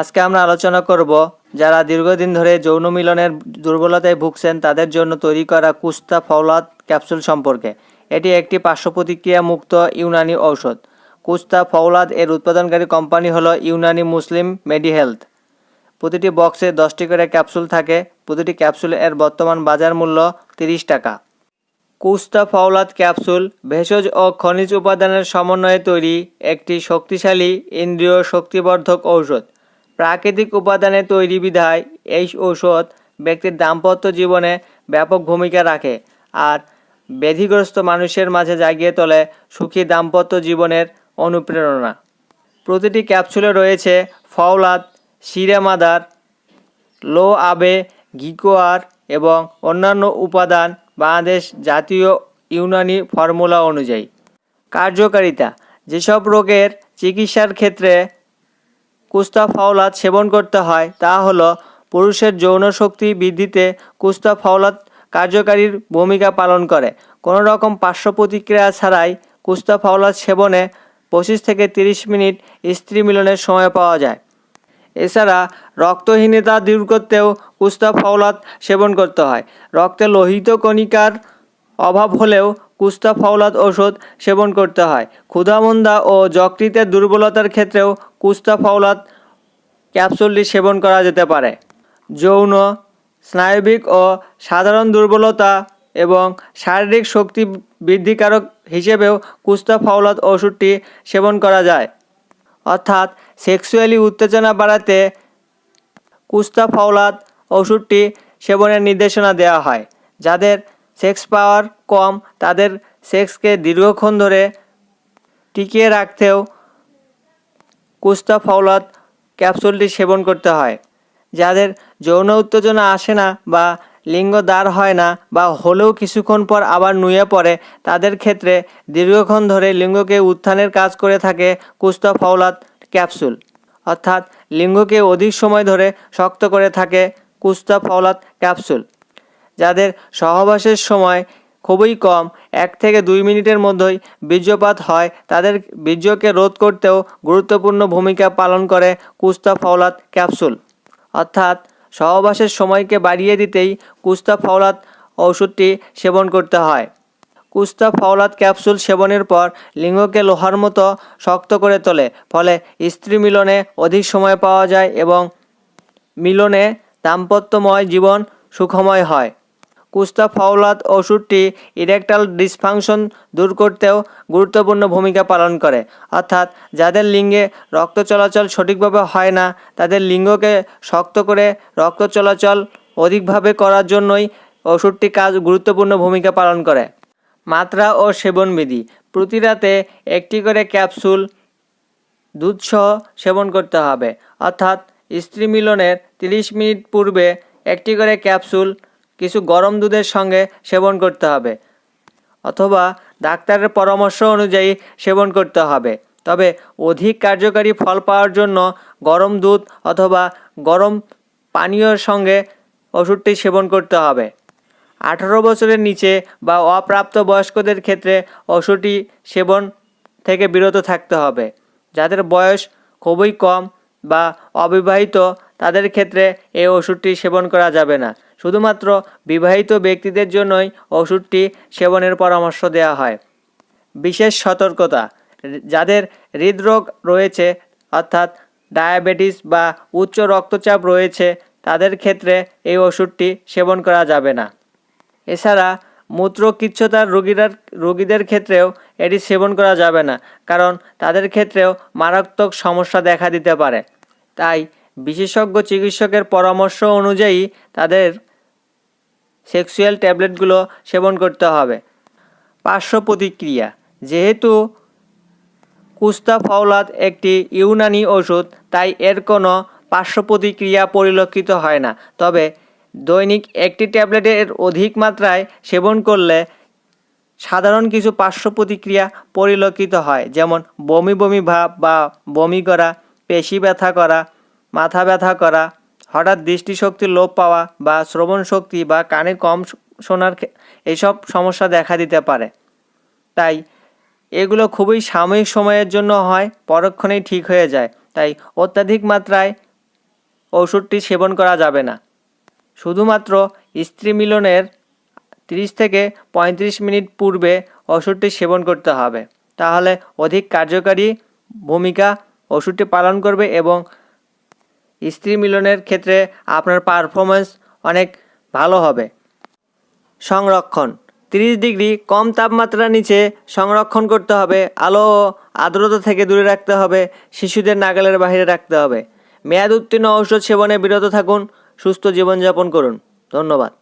আজকে আমরা আলোচনা করব যারা দীর্ঘদিন ধরে যৌন মিলনের দুর্বলতায় ভুগছেন তাদের জন্য তৈরি করা কুস্তা ফওলাদ ক্যাপসুল সম্পর্কে। এটি একটি পার্শ্ব প্রতিক্রিয়া মুক্ত ইউনানি ঔষধ। কুস্তা ফওলাদ এর উৎপাদনকারী কোম্পানি হলো ইউনানি মুসলিম মেডি হেলথ প্রতিটি বক্সে দশটি করে ক্যাপসুল থাকে। প্রতিটি ক্যাপসুল এর বর্তমান বাজার মূল্য তিরিশ টাকা। কুস্তা ফাওলাত ক্যাপসুল ভেষজ ও খনিজ উপাদানের সমন্বয়ে তৈরি একটি শক্তিশালী ইন্দ্রিয় শক্তিবর্ধক ঔষধ। প্রাকৃতিক উপাদানে তৈরি বিধায় এই ঔষধ ব্যক্তির দাম্পত্য জীবনে ব্যাপক ভূমিকা রাখে আর ব্যাধিগ্রস্ত মানুষের মাঝে জাগিয়ে তোলে সুখী দাম্পত্য জীবনের অনুপ্রেরণা। প্রতিটি ক্যাপসুলে রয়েছে ফাওলাত সিরামাদার লো আবে, গিকোয়ার এবং অন্যান্য উপাদান বাংলাদেশ জাতীয় ইউনানি ফর্মুলা অনুযায়ী। কার্যকারিতা, যেসব রোগের চিকিৎসার ক্ষেত্রে কুস্তা ফাওলাত সেবন করতে হয়, তা হলো পুরুষের যৌন শক্তি বৃদ্ধিতে কুস্তা ফাওলাত কার্যকারীর ভূমিকা পালন করে। কোনো রকম পার্শ্ব প্রতিক্রিয়া ছাড়াই কুস্তা ফাওলাত সেবনে পঁচিশ থেকে তিরিশ মিনিট স্ত্রী মিলনের সময় পাওয়া যায়। এছাড়া রক্তহীনতা দূর করতেও কুস্তা ফাওলাত সেবন করতে হয়। রক্তে লোহিত কণিকার অভাব হলেও কুস্তা ফাওলাত ওষুধ সেবন করতে হয়। ক্ষুধামন্দা ও যকৃতের দুর্বলতার ক্ষেত্রেও কুস্তা ফাওলাত ক্যাপসুলটি সেবন করা যেতে পারে। যৌন, স্নায়বিক ও সাধারণ দুর্বলতা এবং শারীরিক শক্তি বৃদ্ধিকারক হিসেবেও কুস্তা ফাওলাত ওষুধটি সেবন করা যায়। অর্থাৎ সেক্সুয়ালি উত্তেজনা বাড়াতে কুস্তা ফাওলাত ওষুধটি সেবনের নির্দেশনা দেওয়া হয়, যাদের সেক্স পাওয়ার কম, তাদের সেক্সকে দীর্ঘক্ষণ ধরে টিকিয়ে রাখতেও কুস্তা ফাওলাত ক্যাপসুলটি সেবন করতে হয়। যাদের যৌন উত্তেজনা আসে না বা লিঙ্গ দাঁড় হয় না বা হলেও কিছুক্ষণ পর আবার নুয়ে পড়ে, তাদের ক্ষেত্রে দীর্ঘক্ষণ ধরে লিঙ্গকে উত্থানের কাজ করে থাকে কুস্তা ফাওলাত ক্যাপসুল। অর্থাৎ লিঙ্গকে অধিক সময় ধরে শক্ত করে থাকে কুস্তা ফাওলাত ক্যাপসুল। যাদের সহবাসের সময় খুবই কম, এক থেকে দুই মিনিটের মধ্যেই বীর্যপাত হয়, তাদের বীর্যকে রোধ করতেও গুরুত্বপূর্ণ ভূমিকা পালন করে কুস্তা ফাওলাত ক্যাপসুল। অর্থাৎ, সহবাসের সময়কে বাড়িয়ে দিতেই কুস্তা ফাওলাত ওষুধটি সেবন করতে হয়। কুস্তা ফাওলাত ক্যাপসুল সেবনের পর লিঙ্গকে লোহার মতো শক্ত করে তোলে, ফলে স্ত্রী মিলনে অধিক সময় পাওয়া যায় এবং মিলনে দাম্পত্যময় জীবন সুখময় হয়। কুস্তা ফাওলাত ওষুধটি ইরেকটাল ডিসফাংশন দূর করতেও গুরুত্বপূর্ণ ভূমিকা পালন করে। অর্থাৎ যাদের লিঙ্গে রক্ত চলাচল সঠিকভাবে হয় না, তাদের লিঙ্গকে শক্ত করে রক্ত চলাচল অধিকভাবে করার জন্যই ওষুধটি কাজ গুরুত্বপূর্ণ ভূমিকা পালন করে। মাত্রা ও সেবনবিধি। প্রতি রাতে একটি করে ক্যাপসুল দুধসহ সেবন করতে হবে। অর্থাৎ স্ত্রী মিলনের তিরিশ মিনিট পূর্বে একটি করে ক্যাপসুল কিছু গরম দুধের সঙ্গে সেবন করতে হবে অথবা ডাক্তারের পরামর্শ অনুযায়ী সেবন করতে হবে। তবে অধিক কার্যকারী ফল পাওয়ার জন্য গরম দুধ অথবা গরম পানীয়র সঙ্গে ওষুধটি সেবন করতে হবে। আঠারো বছরের নিচে বা অপ্রাপ্ত বয়স্কদের ক্ষেত্রে ওষুধটি সেবন থেকে বিরত থাকতে হবে। যাদের বয়স খুবই কম বা অবিবাহিত, তাদের ক্ষেত্রে এই ওষুধটি সেবন করা যাবে না। শুধুমাত্র বিবাহিত ব্যক্তিদের জন্যই ওষুধটি সেবনের পরামর্শ দেওয়া হয়। বিশেষ সতর্কতা, যাদের হৃদরোগ রয়েছে, অর্থাৎ ডায়াবেটিস বা উচ্চ রক্তচাপ রয়েছে, তাদের ক্ষেত্রে এই ওষুধটি সেবন করা যাবে না। এছাড়া মূত্রকিচ্ছতার রোগীরা রোগীদের ক্ষেত্রেও এটি সেবন করা যাবে না, কারণ তাদের ক্ষেত্রেও মারাত্মক সমস্যা দেখা দিতে পারে। তাই বিশেষজ্ঞ চিকিৎসকের পরামর্শ অনুযায়ী তাদের সেক্সুয়াল ট্যাবলেটগুলো সেবন করতে হবে। পার্শ্ব প্রতিক্রিয়া যেহেতু কুস্তা ফাওলাত একটি ইউনানি ওষুধ, তাই এর কোনো পার্শ্ব প্রতিক্রিয়া পরিলক্ষিত হয় না। তবে দৈনিক একটি ট্যাবলেটের অধিক মাত্রায় সেবন করলে সাধারণ কিছু পার্শ্ব প্রতিক্রিয়া পরিলক্ষিত হয়, যেমন বমি বমি ভাব বা বমি করা, পেশি ব্যথা করা, মাথা ব্যথা করা হঠাৎ দৃষ্টিশক্তি লোপ পাওয়া বা শ্রবণ শক্তি বা কানে কম শোনার এইসব সমস্যা দেখা দিতে পারে। তাই এগুলো খুবই সাময়িক সময়ের জন্য হয়, পরক্ষণেই ঠিক হয়ে যায়। তাই অত্যাধিক মাত্রায় ওষুধটি সেবন করা যাবে না। শুধুমাত্র স্ত্রী মিলনের তিরিশ থেকে পঁয়ত্রিশ মিনিট পূর্বে ওষুধটি সেবন করতে হবে। তাহলে অধিক কার্যকারী ভূমিকা ওষুধটি পালন করবে এবং স্ত্রী মিলনের ক্ষেত্রে আপনার পারফরমেন্স অনেক ভালো হবে। সংরক্ষণ, তিরিশ ডিগ্রি কম তাপমাত্রার নিচে সংরক্ষণ করতে হবে। আলো ও আর্দ্রতা থেকে দূরে রাখতে হবে, শিশুদের নাগালের বাইরে রাখতে হবে। মেয়াদ উত্তীর্ণ ঔষধ সেবনে বিরত থাকুন, সুস্থ জীবনযাপন করুন। ধন্যবাদ।